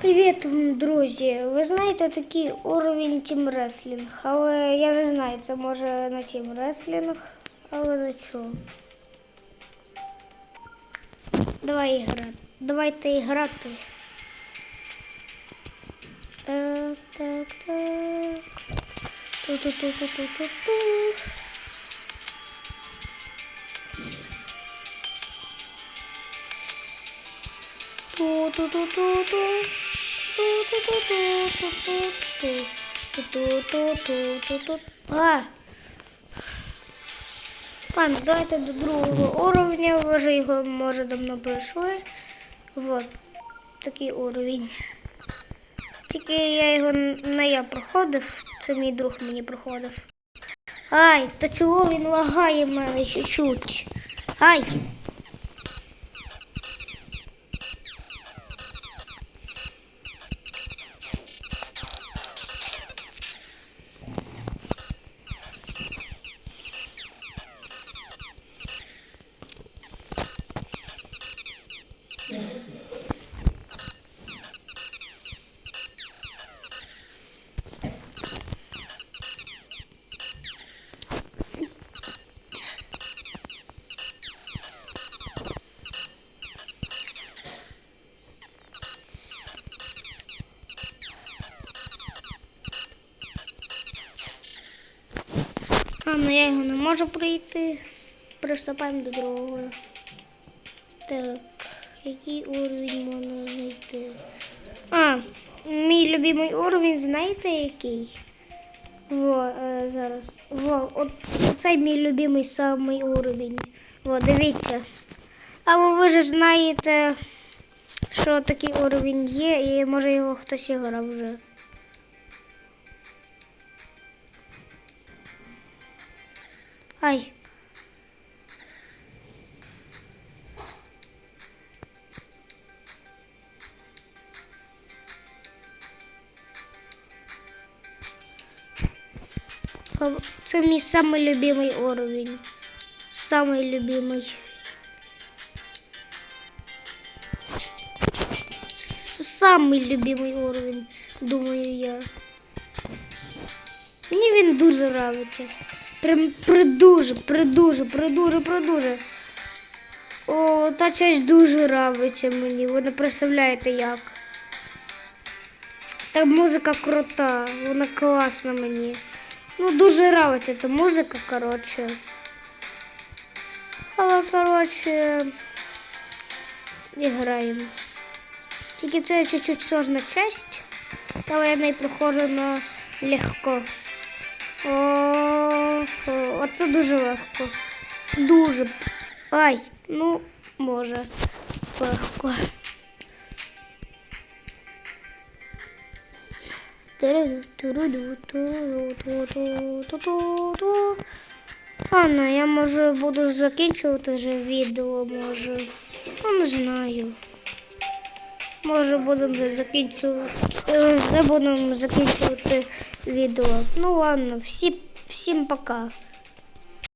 Привіт, друзі! Ви знаєте такий уровень Wrestling, але я не знаю, це може на Wrestling, але на чого. Давай грати. Давайте грати. Так, так, так. Ту-ту-ту-ту-ту-ту. Ту-ту-ту-ту-ту. А! Ладно, давайте до другого уровня. Ви вже його може давно пройшли. Вот. Такий уровень. Тільки я його не я проходив, це мій друг мені проходив. Ай, та чого він лагає мене чуть-чуть? Ай! А, ну я його не можу пройти. Приступаємо до другого. Так, який уровень можна знайти? А, мій любимий уровень, знаєте який? Во, е, зараз. Во, от оцей мій любимий самий уровень. Во, дивіться. Але ви ж знаєте, що такий уровень є, і може його хтось і грав вже. Ай. Це мій самий любимий уровень. Самий любимий. Самий любимий уровень, думаю я. Мені він дуже нравиться. Прям придуже, придуже, придуже, придуже. О, та часть дуже нравиться мені. Ви не представляєте як. Та музика крута, вона класна мені. Ну, дуже нравиться та музика, коротше. Але, коротше, граємо. Тільки це чуть-чуть сложна часть, але я не проходжу на легко. Оце дуже легко. Дуже. Ай, ну, може, легко. Ладно, я може буду закінчувати вже відео, може. Ну, не знаю. Може будемо закінчувати. е, Вже будемо закінчувати відео. Ну ладно, всі, всім пока.